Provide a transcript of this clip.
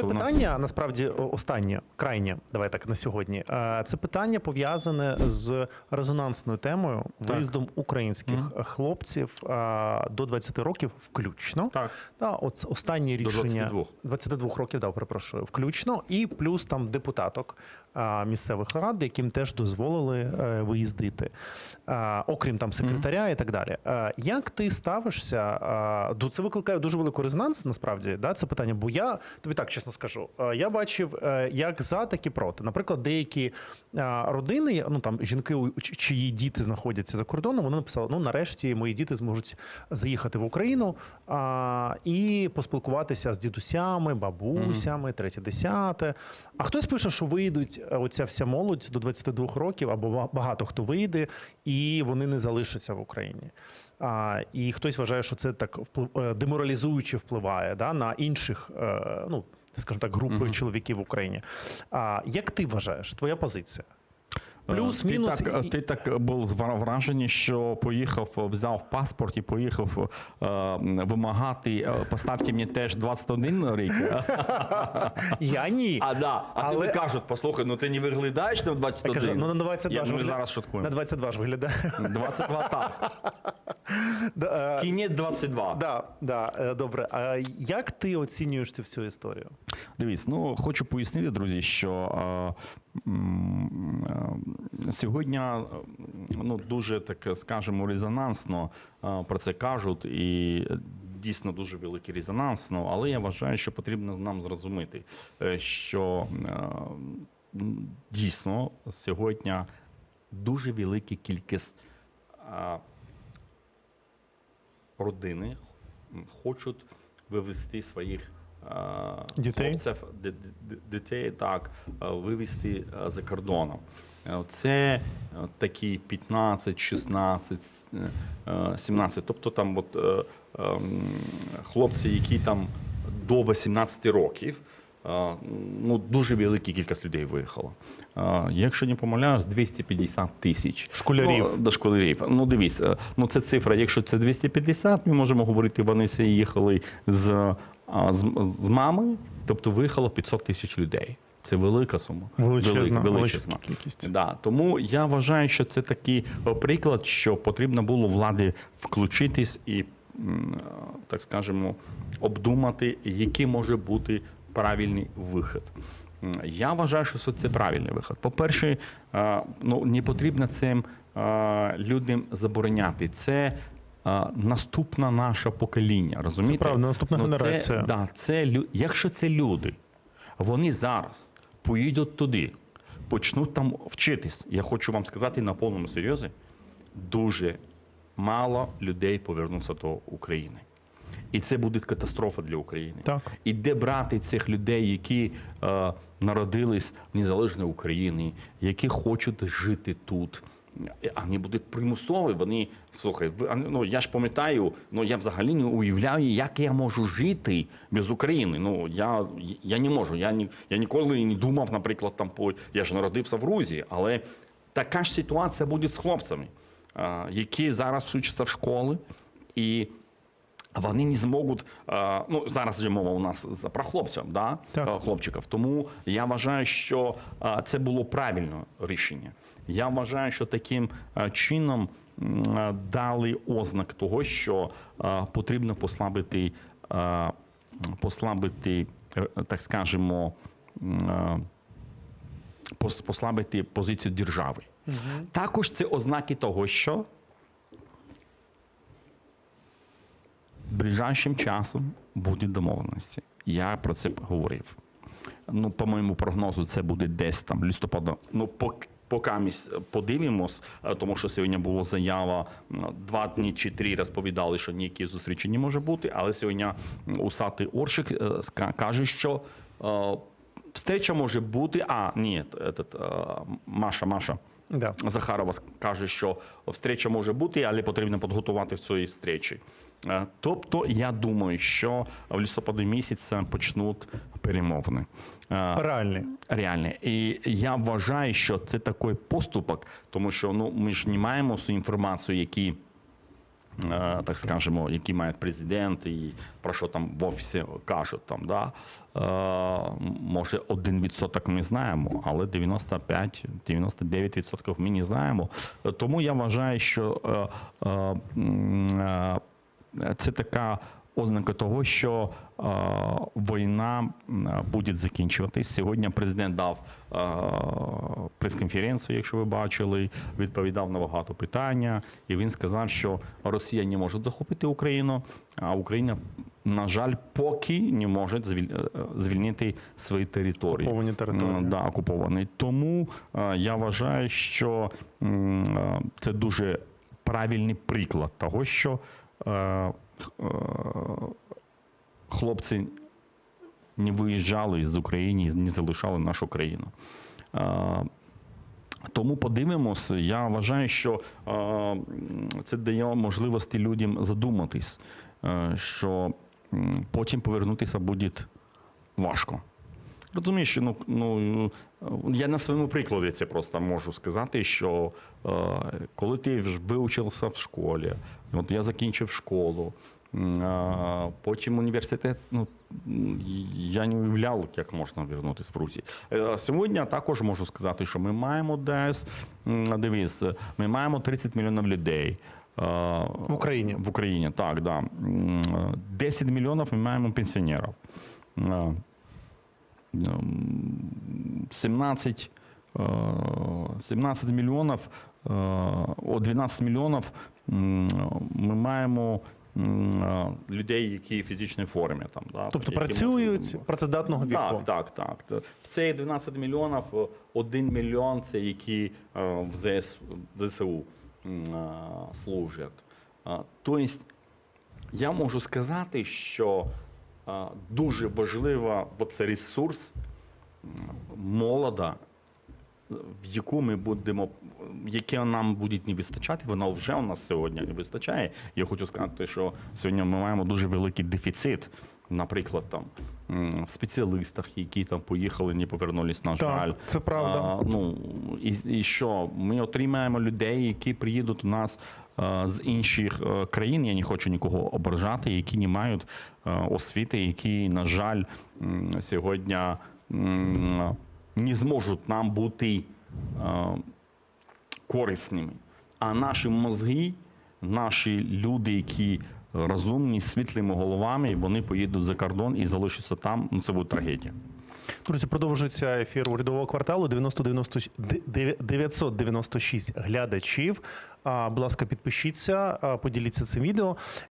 Твоє нас- питання насправді останнє, крайнє, давай так на сьогодні. Е, Це питання пов'язане з резонансною темою Так. виїздом українських Мгм. хлопців е, до 20 років, включно. Так, Та от останнє до рішення 22. 22 років, да, перепрошую, включно, і плюс там депутаток місцевих рад, яким теж дозволили е, виїздити, окрім там секретаря і так далі. Як ти ставишся до це викликає дуже велику резонанс, насправді, да, це питання. Бо я тобі так чесно скажу, я бачив е, як за, так і проти. Наприклад, деякі родини, ну там жінки, чиї діти знаходяться за кордоном, вони написали: ну нарешті мої діти зможуть заїхати в Україну а, і поспілкуватися з дідусями, бабусями, третє десяте. А хтось пише, що вийдуть е, оця вся молодь до 22 років, або багато хто вийде, і вони не залишаться в Україні. А, і хтось вважає, що це так вплив, е, деморалізуюче впливає да, на інших, е, ну скажімо так, групи Мгм. чоловіків в Україні. А як ти вважаєш, твоя позиція? Плюс, Е, мінус Ти так, ти так був вражений, що поїхав, взяв паспорт і поїхав е, вимагати, е, поставте мені теж 21 рік. Я ні. А, да. а Але- тобі кажуть, послухай, ну ти не виглядаєш на Я кажу, ну на 22 Я, ж ми виглядає. зараз На 22 ж виглядає. 22 так. Да, е, Кінець 22. Да, да, е, добре. А як ти оцінюєш цю всю історію? Дивіться, ну хочу пояснити, друзі, що сьогодні е, ну, дуже так скажемо резонансно е, про це кажуть, і дійсно дуже великий резонанс. Ну, але я вважаю, що потрібно нам зрозуміти, е, що е, дійсно сьогодні дуже велика кількість е, родини хочуть вивести своїх е, Дітей? хлопців, д- д- дітей так, е, вивезти е, за кордоном. Е, Це е, такі 15, 16, е, 17. Тобто там от, е, ем, хлопці, які там до 18 років. е, Ну, дуже велика кількість людей виїхала. Е, Якщо не помиляюсь, 250 тисяч. Школярів. Ну, до школярів. Ну, дивись, е, ну це цифра. Якщо це 250, ми можемо говорити, вони всі їхали з, з, з мами, тобто виїхало 500 тисяч людей. Це велика сума. Величезна, Велика, величезна кількість. Да. Тому я вважаю, що це такий е, приклад, що потрібно було владі включитись і, е, так скажемо, обдумати, який може бути правильний вихід. Я вважаю, що це правильний вихід. По-перше, е, ну, не потрібно цим людям забороняти. Це наступне наше покоління. Розумієте? Це правда, наступна Ну, генерація. Це, да, це, якщо це люди, вони зараз поїдуть туди, почнуть там вчитись. Я хочу вам сказати на повному серйозі, дуже мало людей повернуться до України. І це буде катастрофа для України. Так. І де брати цих людей, які е, народились в незалежній Україні, які хочуть жити тут. Е, А не будуть примусові. Вони слухай, ну я ж пам'ятаю, ну я взагалі не уявляю, як я можу жити без України. Ну я, я не можу. Я ні, я ніколи не думав, наприклад, там по я ж народився в Грузії, але така ж ситуація буде з хлопцями, які зараз вчаться в школи і. Вони не зможуть, е, ну зараз же мова у нас за- про хлопців, да? Так. е, хлопчиків. Тому я вважаю, що е, це було правильне рішення. Я вважаю, що таким чином дали ознак того, що потрібно послабити, послабити, так скажемо, пос- послабити позицію держави. Угу. Також це ознаки того, що ближайшим часом будуть домовленості. Я про це говорив. Ну, по моєму прогнозу, це буде десь там листопада. Ну, поки. Поки ми подивимось, е, тому що сьогодні була заява два дні чи три розповідали, що ніякі зустрічі не може бути. Але сьогодні усатий Оршик е, каже, що е, встреча може бути. А, ні, этот, Маша, Маша. Да. Захарова каже, що встреча може бути, але потрібно підготувати в цій встречі. Е, Тобто, я думаю, що в листопаді місяця почнуть перемовини. Е, Реальний. Реальне. І я вважаю, що це такий поступок, тому що ну, ми ж не маємо цю інформацію, які е, так скажемо, які мають президент і про що там в офісі кажуть. Там, да? Е, Може, 1% ми знаємо, але 95-99% ми не знаємо. Тому я вважаю, що це така ознака того, що е, війна буде закінчуватись. Сьогодні президент дав е, прес-конференцію, якщо ви бачили, відповідав на багато питання, і він сказав, що Росія не може захопити Україну, а Україна, на жаль, поки не може е, звільнити свої території. Окуповані території. Да, окупований. Тому е, я вважаю, що е, це дуже правильний приклад того, що е, е, хлопці не виїжджали з України, не залишали нашу країну. Тому подивимося. Я вважаю, що це дає можливості людям задуматись, що потім повернутися буде важко. Розумієш, що, ну, ну, е, я на своєму прикладі це просто можу сказати, що е, коли ти вивчився в школі, от я закінчив школу, м, потім університет, ну, я не уявляв, як можна повернутися в Русі. Е, Сьогодні також можу сказати, що ми маємо десь, дивись, ми маємо 30 мільйонів людей. е, В Україні. В Україні, так, да. 10 мільйонів ми маємо пенсіонерів. Е, м, 17, е, 17 мільйонів, е, о 12 мільйонів ми маємо е, людей, які в фізичній формі. Там, да, Тобто працюють можуть- працездатного віку. так, так, так. В цей 12 мільйонів, е, 1 мільйон це які е, в ЗС, ЗСУ е, служать. Е, Тобто я можу сказати, що е, дуже важлива, бо це ресурс молода, в яку ми будемо, яке нам буде не вистачати, вона вже у нас сьогодні не вистачає. Я хочу сказати, що сьогодні ми маємо дуже великий дефіцит. Наприклад, там в спеціалістах, які там поїхали, не повернулись, на жаль. Так, це правда. А, ну і, і що? Ми отримаємо людей, які приїдуть у нас е, з інших е, країн. Я не хочу нікого ображати, які не мають е, освіти, які, на жаль, сьогодні не зможуть нам бути корисними. А наші мозги, наші люди, які розумні, світлими головами, і вони поїдуть за кордон і залишаться там. Ну це буде трагедія. Друзі, продовжується ефір урядового кварталу. 90 996 глядачів. Будь ласка, підпишіться, поділіться цим відео.